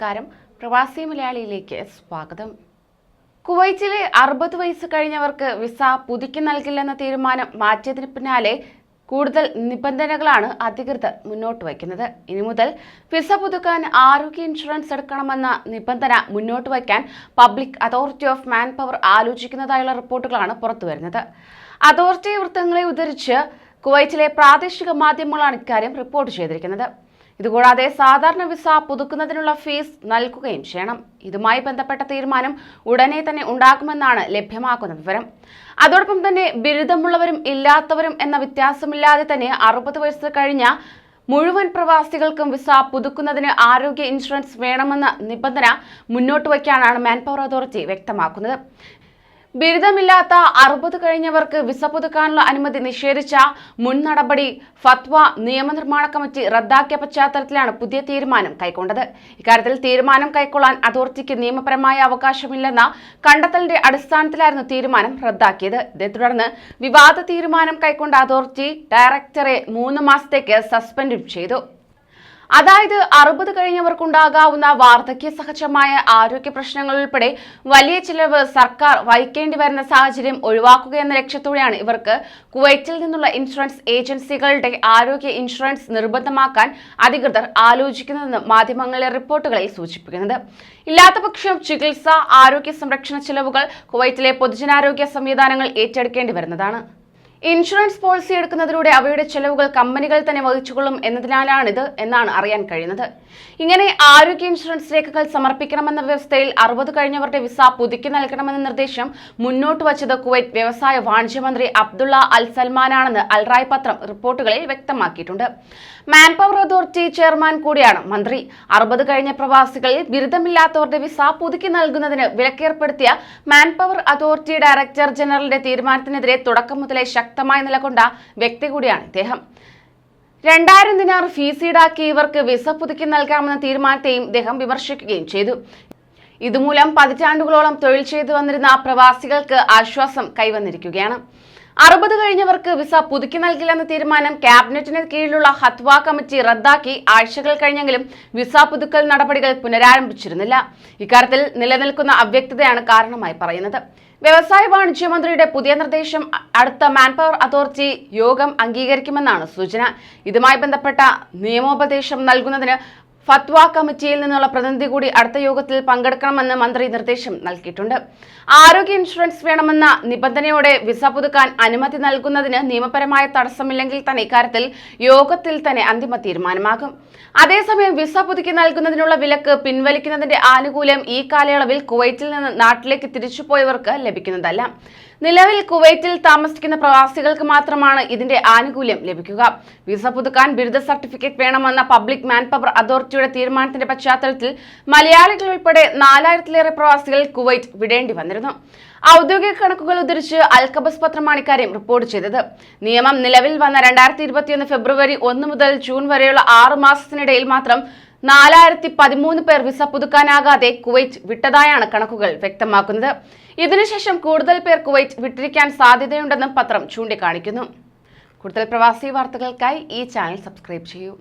നമസ്കാരം. പ്രവാസി മലയാളിയിലേക്ക് സ്വാഗതം. കുവൈറ്റിലെ അറുപത് വയസ്സ് കഴിഞ്ഞവർക്ക് വിസ പുതുക്കി നൽകില്ലെന്ന തീരുമാനം മാറ്റിയതിന് പിന്നാലെ കൂടുതൽ നിബന്ധനകളാണ് അധികൃതർ മുന്നോട്ട് വയ്ക്കുന്നത്. ഇനി മുതൽ വിസ പുതുക്കാൻ ആരോഗ്യ ഇൻഷുറൻസ് എടുക്കണമെന്ന നിബന്ധന മുന്നോട്ട് വയ്ക്കാൻ public authority of man power ആലോചിക്കുന്നതായുള്ള റിപ്പോർട്ടുകളാണ് പുറത്തുവരുന്നത് അതോറിറ്റി വൃത്തങ്ങളെ ഉദ്ധരിച്ച് കുവൈറ്റിലെ പ്രാദേശിക മാധ്യമങ്ങളാണ് ഇക്കാര്യം റിപ്പോർട്ട് ചെയ്തിരിക്കുന്നത്. ഇതുകൂടാതെ സാധാരണ വിസ പുതുക്കുന്നതിനുള്ള ഫീസ് നൽകുകയും ചെയ്യണം. ഇതുമായി ബന്ധപ്പെട്ട തീരുമാനം ഉടനെ തന്നെ ഉണ്ടാകുമെന്നാണ് ലഭ്യമാക്കുന്ന വിവരം. അതോടൊപ്പം തന്നെ ബിരുദമുള്ളവരും ഇല്ലാത്തവരും എന്ന വ്യത്യാസമില്ലാതെ തന്നെ അറുപത് വയസ്സ് കഴിഞ്ഞ മുഴുവൻ പ്രവാസികൾക്കും വിസ പുതുക്കുന്നതിന് ആരോഗ്യ ഇൻഷുറൻസ് വേണമെന്ന നിബന്ധന മുന്നോട്ട് വയ്ക്കാനാണ് മാൻ പവർ അതോറിറ്റി വ്യക്തമാക്കുന്നത്. ബിരുദമില്ലാത്ത അറുപത് കഴിഞ്ഞവർക്ക് വിസ പുതുക്കാനുള്ള അനുമതി നിഷേധിച്ച മുൻ നടപടി ഫത്വ നിയമനിർമ്മാണ കമ്മിറ്റി റദ്ദാക്കിയ പശ്ചാത്തലത്തിലാണ് പുതിയ തീരുമാനം കൈക്കൊണ്ടത്. ഇക്കാര്യത്തിൽ തീരുമാനം കൈക്കൊള്ളാൻ അതോറിറ്റിക്ക് നിയമപരമായ അവകാശമില്ലെന്ന കണ്ടെത്തലിന്റെ അടിസ്ഥാനത്തിലായിരുന്നു തീരുമാനം റദ്ദാക്കിയത്. ഇതേ തുടർന്ന് വിവാദ തീരുമാനം കൈക്കൊണ്ട അതോറിറ്റി ഡയറക്ടറെ മൂന്ന് മാസത്തേക്ക് സസ്പെൻഡും ചെയ്തു. അതായത് അറുപത് കഴിഞ്ഞവർക്കുണ്ടാകാവുന്ന വാർദ്ധക്യ സഹജമായ ആരോഗ്യ പ്രശ്നങ്ങൾ ഉൾപ്പെടെ വലിയ ചിലവ് സർക്കാർ വഹിക്കേണ്ടി വരുന്ന സാഹചര്യം ഒഴിവാക്കുക എന്ന ലക്ഷ്യത്തോടെയാണ് ഇവർക്ക് കുവൈറ്റിൽ നിന്നുള്ള ഇൻഷുറൻസ് ഏജൻസികളുടെ ആരോഗ്യ ഇൻഷുറൻസ് നിർബന്ധമാക്കാൻ അധികൃതർ ആലോചിക്കുന്നതെന്ന് മാധ്യമങ്ങളിലെ റിപ്പോർട്ടുകളിൽ സൂചിപ്പിക്കുന്നത്. ഇല്ലാത്തപക്ഷം ചികിത്സ ആരോഗ്യ സംരക്ഷണ ചിലവുകൾ കുവൈറ്റിലെ പൊതുജനാരോഗ്യ സംവിധാനങ്ങൾ ഏറ്റെടുക്കേണ്ടി വരുന്നതാണ്. ഇൻഷുറൻസ് പോളിസി എടുക്കുന്നതിലൂടെ അവയുടെ ചെലവുകൾ കമ്പനികൾ തന്നെ വഹിച്ചുകൊള്ളും എന്നതിനാലാണിത് എന്നാണ് അറിയാൻ കഴിയുന്നത്. ഇങ്ങനെ ആരോഗ്യ ഇൻഷുറൻസ് രേഖകൾ സമർപ്പിക്കണമെന്ന വ്യവസ്ഥയിൽ അറുപത് കഴിഞ്ഞവരുടെ വിസ പുതുക്കി നൽകണമെന്ന നിർദ്ദേശം മുന്നോട്ട് വച്ചത് കുവൈറ്റ് വ്യവസായ വാണിജ്യ മന്ത്രി അബ്ദുള്ള അൽ സൽമാനാണെന്ന് അൽറായ് പത്രം റിപ്പോർട്ടുകളിൽ വ്യക്തമാക്കിയിട്ടുണ്ട്. മാൻ പവർ അതോറിറ്റി ചെയർമാൻ കൂടിയാണ് മന്ത്രി. അറുപത് കഴിഞ്ഞ പ്രവാസികളിൽ ബിരുദമില്ലാത്തവരുടെ വിസ പുതുക്കി നൽകുന്നതിന് വിലക്കേർപ്പെടുത്തിയ മാൻ പവർ അതോറിറ്റി ഡയറക്ടർ ജനറലിന്റെ തീരുമാനത്തിനെതിരെ തുടക്കം മുതലേ ശക്തമായി നിലകൊണ്ട വ്യക്തി കൂടിയാണ് ഇദ്ദേഹം. രണ്ടായിരം ദിനാർ ഫീസ് ഈടാക്കി ഇവർക്ക് വിസ പുതുക്കി നൽകാമെന്ന തീരുമാനത്തെയും ഇദ്ദേഹം വിമർശിക്കുകയും ചെയ്തു. ഇതുമൂലം പതിറ്റാണ്ടുകളോളം തൊഴിൽ ചെയ്തു വന്നിരുന്ന പ്രവാസികൾക്ക് ആശ്വാസം കൈവന്നിരിക്കുകയാണ്. അറുപത് കഴിഞ്ഞവർക്ക് വിസ പുതുക്കി നൽകില്ലെന്ന തീരുമാനം ക്യാബിനറ്റിന് കീഴിലുള്ള ഹത്വ കമ്മിറ്റി റദ്ദാക്കി ആഴ്ചകൾ കഴിഞ്ഞെങ്കിലും വിസ പുതുക്കൽ നടപടികൾ പുനരാരംഭിച്ചിരുന്നില്ല. ഇക്കാര്യത്തിൽ നിലനിൽക്കുന്ന അവ്യക്തതയാണ് കാരണമായി പറയുന്നത്. വ്യവസായ വാണിജ്യ മന്ത്രിയുടെ പുതിയ നിർദ്ദേശം അടുത്ത മാൻപവർ അതോറിറ്റി യോഗം അംഗീകരിക്കുമെന്നാണ് സൂചന. ഇതുമായി ബന്ധപ്പെട്ട നിയമോപദേശം നൽകുന്നതിന് ഫത്വ കമ്മിറ്റിയിൽ നിന്നുള്ള പ്രതിനിധി കൂടി അടുത്ത യോഗത്തിൽ പങ്കെടുക്കണമെന്ന് മന്ത്രി നിർദ്ദേശം നൽകിയിട്ടുണ്ട്. ആരോഗ്യ ഇൻഷുറൻസ് വേണമെന്ന നിബന്ധനയോടെ വിസ പുതുക്കാൻ അനുമതി നൽകുന്നതിന് നിയമപരമായ തടസ്സമില്ലെങ്കിൽ തന്നെ ഇക്കാര്യത്തിൽ യോഗത്തിൽ തന്നെ അന്തിമ തീരുമാനമാകും. അതേസമയം വിസ പുതുക്കി നൽകുന്നതിനുള്ള വിലക്ക് പിൻവലിക്കുന്നതിന്റെ ആനുകൂല്യം ഈ കാലയളവിൽ കുവൈറ്റിൽ നിന്ന് നാട്ടിലേക്ക് തിരിച്ചുപോയവർക്ക് ലഭിക്കുന്നതല്ല. നിലവിൽ കുവൈറ്റിൽ താമസിക്കുന്ന പ്രവാസികൾക്ക് മാത്രമാണ് ഇതിന്റെ ആനുകൂല്യം ലഭിക്കുക. വിസ പുതുക്കാൻ ബിരുദ സർട്ടിഫിക്കറ്റ് വേണമെന്ന പബ്ലിക് മാൻ പവർ അതോറിറ്റിയുടെ തീരുമാനത്തിന്റെ പശ്ചാത്തലത്തിൽ മലയാളികൾ ഉൾപ്പെടെ നാലായിരത്തിലേറെ പ്രവാസികൾ കുവൈറ്റ് വിടേണ്ടി വന്നിരുന്നു. ഔദ്യോഗിക കണക്കുകൾ ഉദ്ധരിച്ച് അൽക്കബസ് പത്രമാണ് ഇക്കാര്യം റിപ്പോർട്ട് ചെയ്തത്. നിയമം നിലവിൽ വന്ന രണ്ടായിരത്തി ഇരുപത്തിയൊന്ന് ഫെബ്രുവരി ഒന്ന് മുതൽ ജൂൺ വരെയുള്ള ആറു മാസത്തിനിടയിൽ മാത്രം നാലായിരത്തി പതിമൂന്ന് പേർ വിസ പുതുക്കാനാകാതെ കുവൈറ്റ് വിട്ടതായാണ് കണക്കുകൾ വ്യക്തമാക്കുന്നത്. ഇതിനുശേഷം കൂടുതൽ പേർ കുവൈറ്റ് വിട്ടിരിക്കാൻ സാധ്യതയുണ്ടെന്നും പത്രം ചൂണ്ടിക്കാണിക്കുന്നു. കൂടുതൽ പ്രവാസി വാർത്തകൾക്കായി ഈ ചാനൽ സബ്സ്ക്രൈബ് ചെയ്യൂ.